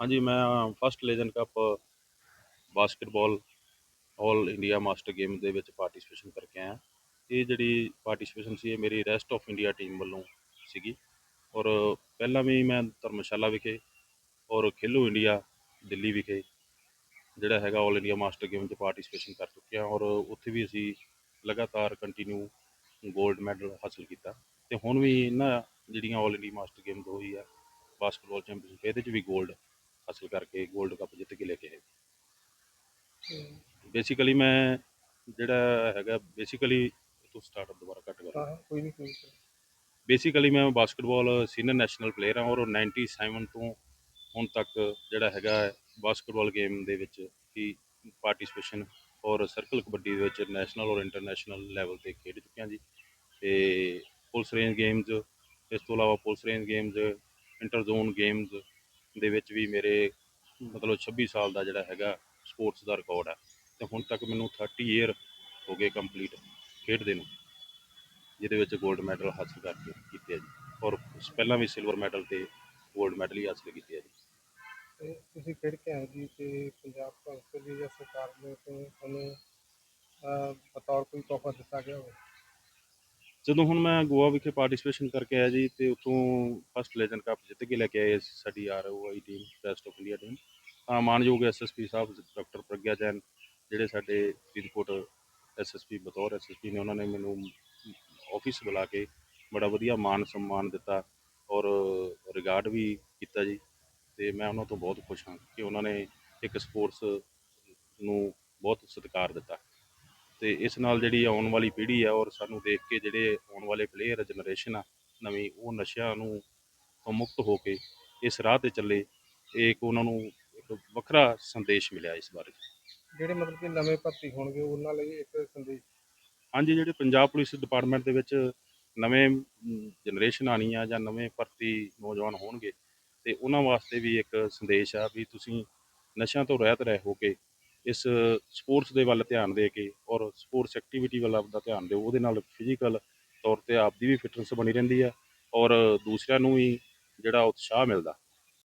ਹਾਂਜੀ, ਮੈਂ first legend cup basketball all India master game ਦੇ ਵਿੱਚ ਪਾਰਟਿਸਿਪੇਸ਼ਨ ਕਰਕੇ ਆਇਆ। ਇਹ ਜਿਹੜੀ ਪਾਰਟਿਸਿਪੇਸ਼ਨ ਸੀ, ਇਹ ਮੇਰੀ ਰੈਸਟ ਆਫ ਇੰਡੀਆ ਟੀਮ ਵੱਲੋਂ ਸੀਗੀ। ਔਰ ਪਹਿਲਾਂ ਵੀ ਮੈਂ ਧਰਮਸ਼ਾਲਾ ਵਿਖੇ ਔਰ ਖੇਲੋ ਇੰਡੀਆ ਦਿੱਲੀ ਵਿਖੇ ਜਿਹੜਾ ਹੈਗਾ ਆਲ ਇੰਡੀਆ ਮਾਸਟਰ ਗੇਮ 'ਚ ਪਾਰਟਿਸਪੇਸ਼ਨ ਕਰ ਚੁੱਕਿਆ ਔਰ ਉੱਥੇ ਵੀ ਅਸੀਂ ਲਗਾਤਾਰ ਕੰਟੀਨਿਊ ਗੋਲਡ ਮੈਡਲ ਹਾਸਲ ਕੀਤਾ ਤੇ ਹੁਣ ਵੀ ਇਹਨਾਂ ਜਿਹੜੀਆਂ ਆਲ ਇੰਡੀਆ ਮਾਸਟਰ ਗੇਮ ਦੋ ਹੀ ਆ ਬਾਸਕਟਬਾਲ ਚੈਂਪੀਅਨਸ਼ਿਪ ਇਹਦੇ 'ਚ ਵੀ ਗੋਲਡ ਹਾਸਲ ਕਰਕੇ ਗੋਲਡ ਕੱਪ ਜਿੱਤ ਕੇ ਲੈ ਕੇ ਆਏ। ਬੇਸਿਕਲੀ ਮੈਂ ਜਿਹੜਾ ਹੈਗਾ ਬੇਸਿਕਲੀ ਤੋਂ ਸਟਾਰਟ ਦੁਬਾਰਾ ਕੱਟ ਕਰ। ਕੋਈ ਨਹੀਂ ਕੋਈ ਬੇਸਿਕਲੀ ਮੈਂ ਬਾਸਕਟਬਾਲ ਸੀਨੀਅਰ ਨੈਸ਼ਨਲ ਪਲੇਅਰ ਹਾਂ ਔਰ 97 ਤੋਂ ਹੁਣ ਤੱਕ ਜਿਹੜਾ ਹੈਗਾ ਬਾਸਕਟਬਾਲ ਗੇਮ ਦੇ ਵਿੱਚ ਹੀ ਪਾਰਟਿਸਿਪੇਸ਼ਨ ਔਰ ਸਰਕਲ ਕਬੱਡੀ ਦੇ ਵਿੱਚ ਨੈਸ਼ਨਲ ਔਰ ਇੰਟਰਨੈਸ਼ਨਲ ਲੈਵਲ ਤੇ ਖੇਡ ਚੁੱਕਿਆ ਜੀ। ਤੇ ਪੁਲਿਸ ਰੇਂਜ ਗੇਮਜ਼ ਇਸ ਤੋਂ ਇਲਾਵਾ police range games inter zone games ਦੇ ਵਿੱਚ ਵੀ ਮੇਰੇ ਮਤਲਬ 26 ਸਾਲ ਦਾ ਜਿਹੜਾ ਹੈਗਾ ਸਪੋਰਟਸ ਦਾ ਰਿਕਾਰਡ ਹੈ ਤੇ ਹੁਣ ਤੱਕ ਮੈਨੂੰ 30 ਇਅਰ ਹੋ ਗਏ ਕੰਪਲੀਟ ਖੇਡਦੇ ਨੂੰ। ਜਿਹਦੇ ਵਿੱਚ 골ਡ ਮੈਡਲ ਹਾਸਲ ਕਰਕੇ ਕੀਤੇ ਆ ਜੀ। ਔਰ ਪਹਿਲਾਂ ਵੀ ਸਿਲਵਰ ਮੈਡਲ ਤੇ 골ਡ ਮੈਡਲ ਹੀ ਹਾਸਲ ਕੀਤੇ ਆ ਜੀ। ਤੇ ਤੁਸੀਂ ਖੇਡ ਕੇ ਆਏ ਜੀ ਤੇ ਪੰਜਾਬ ਕੌਂਸਲ ਦੀ ਜਾਂ ਸਰਕਾਰ ਨੇ ਤੋਂ ਤੁਹਾਨੂੰ ਅਹ, ਬਤੌਰ ਕੋਈ ਤੋਹਫਾ ਦਿੱਤਾ ਗਿਆ ਹੋਵੇ। ਜਦੋਂ ਹੁਣ ਮੈਂ ਗੋਆ ਵਿਖੇ ਪਾਰਟਿਸਿਪੇਸ਼ਨ ਕਰਕੇ ਆਇਆ ਜੀ ਤੇ ਉੱਥੋਂ ਫਸਟ ਲੈਜੈਂਡ ਕੱਪ ਜਿੱਤ ਕੇ ਲੈ ਕੇ ਆਏ ਅਸੀਂ ਸਾਡੀ ROI team best of India team ਤਾਂ ਮਾਨਯੋਗ ਐਸਐਸਪੀ ਸਾਹਿਬ ਡਾਕਟਰ ਪ੍ਰਗਿਆ ਜੈਨ ਜਿਹੜੇ ਸਾਡੇ ਫਰੀਦਕੋਟ ਐਸਐਸਪੀ ਬਤੌਰ ਐਸਐਸਪੀ ਨੇ ਉਹਨਾਂ ਨੇ ਮੈਨੂੰ ਆਫਿਸ ਬੁਲਾ ਕੇ ਬੜਾ ਵਧੀਆ ਮਾਨ ਸਨਮਾਨ ਦਿੱਤਾ ਔਰ ਰਿਗਾਰਡ ਵੀ ਕੀਤਾ ਜੀ। ਤੇ ਮੈਂ ਉਹਨਾਂ ਤੋਂ ਬਹੁਤ ਖੁਸ਼ ਹਾਂ ਕਿ ਉਹਨਾਂ ਨੇ ਇੱਕ ਸਪੋਰਟਸ ਨੂੰ ਬਹੁਤ ਸਤਿਕਾਰ ਦਿੱਤਾ। ਤੇ ਇਸ ਨਾਲ ਜਿਹੜੀ ਆਉਣ ਵਾਲੀ ਪੀੜ੍ਹੀ ਆ ਔਰ ਸਾਨੂੰ ਦੇਖ ਕੇ ਜਿਹੜੇ ਆਉਣ ਵਾਲੇ ਪਲੇਅਰ ਜਨਰੇਸ਼ਨ ਆ, ਨਵੀਂ, ਉਹ ਨਸ਼ਿਆਂ ਨੂੰ ਤੋਂ ਮੁਕਤ ਹੋ ਕੇ ਇਸ ਰਾਹ ਤੇ ਚੱਲੇ, ਇਹ ਇੱਕ ਉਹਨਾਂ ਨੂੰ ਇੱਕ ਵੱਖਰਾ ਸੰਦੇਸ਼ ਮਿਲਿਆ ਇਸ ਬਾਰੇ। ਜਿਹੜੇ ਮਤਲਬ ਕਿ ਨਵੇਂ ਭਰਤੀ ਹੋਣਗੇ, ਉਹਨਾਂ ਲਈ ਇੱਕ ਸੰਦੇਸ਼ ਹਾਂਜੀ, ਜਿਹੜੇ ਪੰਜਾਬ ਪੁਲਿਸ ਡਿਪਾਰਟਮੈਂਟ ਦੇ ਵਿੱਚ ਨਵੇਂ ਜਨਰੇਸ਼ਨ ਆਣੀ ਆ ਜਾਂ ਨਵੇਂ ਭਰਤੀ ਨੌਜਵਾਨ ਹੋਣਗੇ ਤੇ ਉਹਨਾਂ ਵਾਸਤੇ ਵੀ ਇੱਕ ਸੰਦੇਸ਼ ਆ ਵੀ ਤੁਸੀਂ ਨਸ਼ਿਆਂ ਤੋਂ ਰਹਿਤ ਰਹਿ ਹੋ ਕੇ ਇਸ ਸਪੋਰਟਸ ਦੇ ਵੱਲ ਧਿਆਨ ਦੇ ਕੇ ਔਰ ਸਪੋਰਟਸ ਐਕਟੀਵਿਟੀ ਵੱਲ ਆਪਦਾ ਧਿਆਨ ਦਿਓ, ਉਹਦੇ ਨਾਲ ਫਿਜ਼ੀਕਲ ਤੌਰ ਤੇ ਆਪਦੀ ਵੀ ਫਿਟਨੈਸ ਬਣੀ ਰਹਿੰਦੀ ਆ ਔਰ ਦੂਸਰਿਆਂ ਨੂੰ ਵੀ ਜਿਹੜਾ ਉਤਸ਼ਾਹ ਮਿਲਦਾ।